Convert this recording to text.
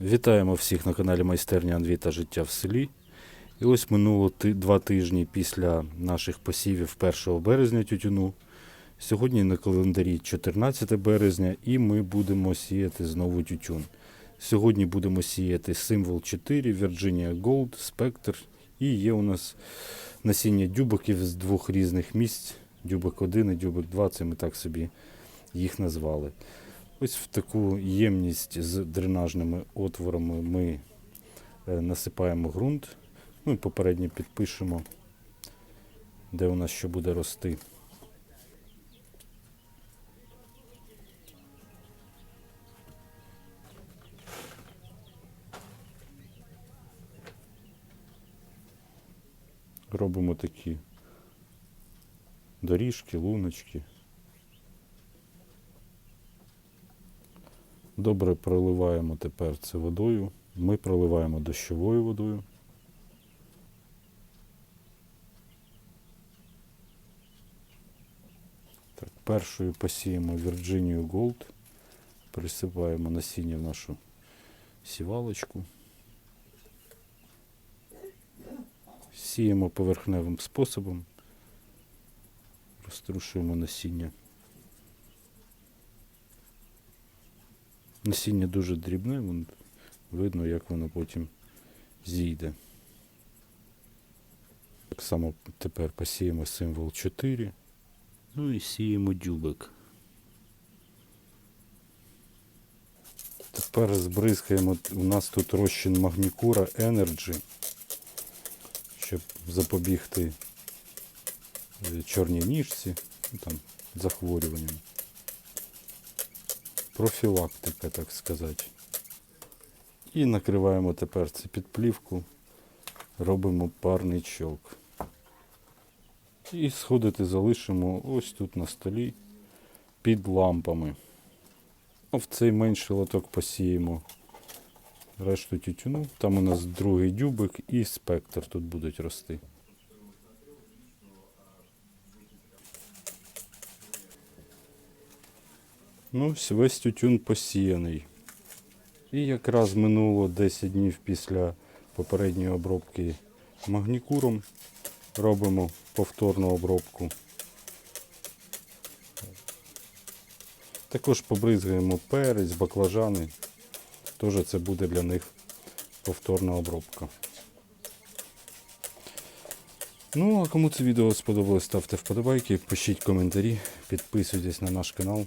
Вітаємо всіх на каналі Майстерня Андрій та життя в селі. І ось минуло два тижні після наших посівів 1 березня тютюну. Сьогодні на календарі 14 березня і ми будемо сіяти знову тютюн. Сьогодні будемо сіяти символ 4, Virginia Gold, Spectre. І є у нас насіння дюбиків з двох різних місць. Дюбик 1 і дюбик 2, це ми так собі їх назвали. Ось в таку ємність з дренажними отворами ми е, насипаємо ґрунт. Ну і попередньо підпишемо, де у нас що буде рости. Робимо такі доріжки, луночки. Добре проливаємо тепер це водою. Ми проливаємо дощовою водою. Так, першою посіємо Virginia Gold. Присипаємо насіння в нашу сівалочку. Сіємо поверхневим способом. Розтрушуємо насіння. Насіння дуже дрібне, вон, видно, як воно потім зійде. Так само тепер посіємо символ 4. Ну і сіємо дюбик. Тепер збризкаємо. У нас тут розчин магнікура Energy, щоб запобігти е, чорній ніжці, ну, там, захворюванням профілактика, так сказати. І накриваємо тепер це під плівку, робимо парничок. І сходити залишимо ось тут на столі під лампами. В цей менший лоток посіємо решту тютюну. Там у нас другий дюбик і спектр тут будуть рости. Ну, весь тютюн посіяний. І якраз минуло 10 днів після попередньої обробки магнікуром. Робимо повторну обробку. Також побризгаємо перець, баклажани. Теж це буде для них повторна обробка. Ну, а кому це відео сподобалось, ставте вподобайки, пишіть коментарі, підписуйтесь на наш канал.